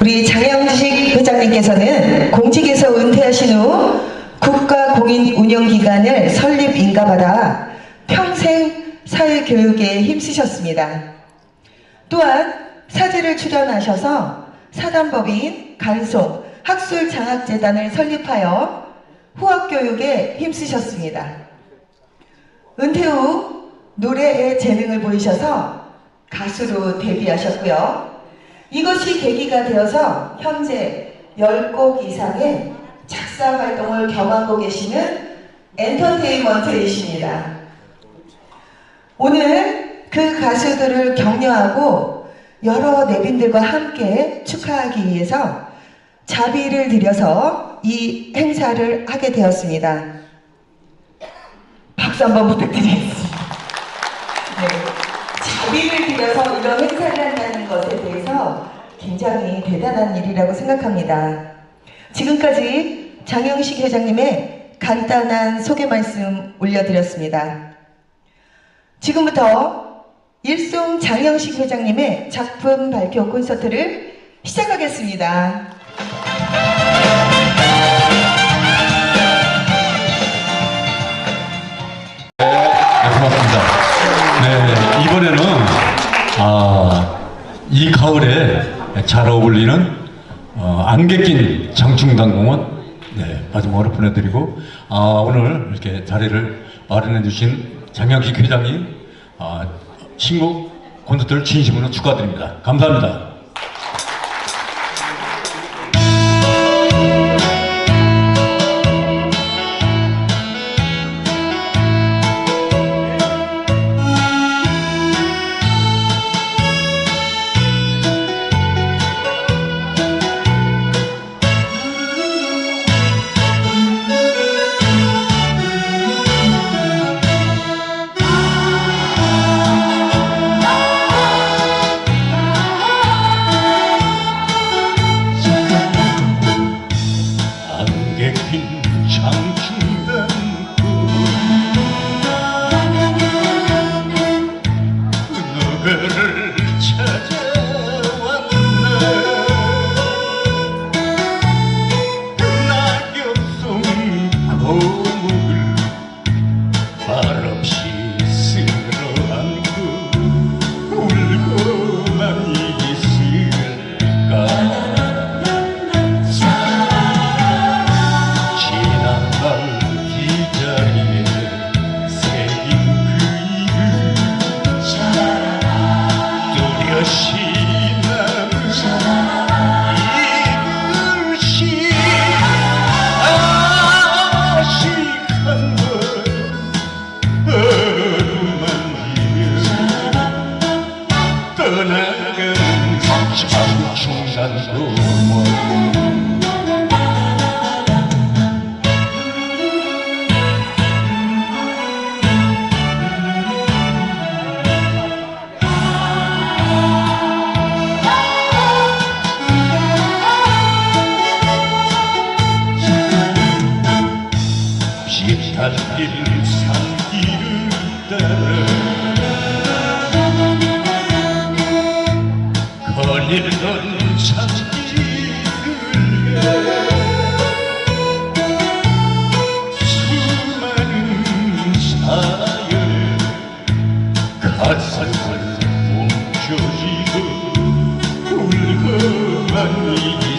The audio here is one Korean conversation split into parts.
우리 장영식 회장님께서는 공직에서 은퇴하신 후 국가공인 운영기관을 설립 인가받아 평생 사회교육에 힘쓰셨습니다. 또한 사제를 출연하셔서 사단법인 간송 학술장학재단을 설립하여 후학교육에 힘쓰셨습니다. 은퇴 후 노래에 재능을 보이셔서 가수로 데뷔하셨고요. 이것이 계기가 되어서 현재 10곡 이상의 작사 활동을 겸하고 계시는 엔터테인먼트이십니다. 오늘 그 가수들을 격려하고 여러 내빈들과 함께 축하하기 위해서 자비를 들여서 이 행사를 하게 되었습니다. 박수 한번 부탁드리겠습니다. 이런 행사를 한다는 것에 대해서 굉장히 대단한 일이라고 생각합니다. 지금까지 장영식 회장님의 간단한 소개 말씀 올려드렸습니다. 지금부터 일송 장영식 회장님의 작품 발표 콘서트를 시작하겠습니다. 이 가을에 잘 어울리는 어, 안개 낀 장충당공원 네, 마지막으로 보내드리고 아, 오늘 이렇게 자리를 마련해 주신 장영식 회장님 아, 신곡 콘서트를 진심으로 축하드립니다. 감사합니다. 고 거닐던 산길을 수많은 사연 가슴을 뭉쳐지고 울고만 있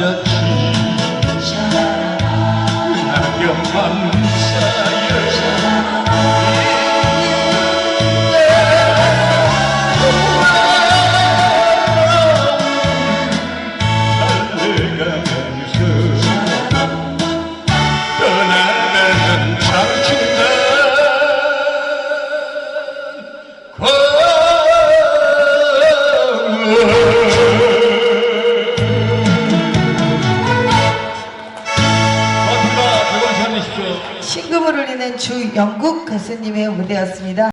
just 주 영국 가수님의 무대였습니다.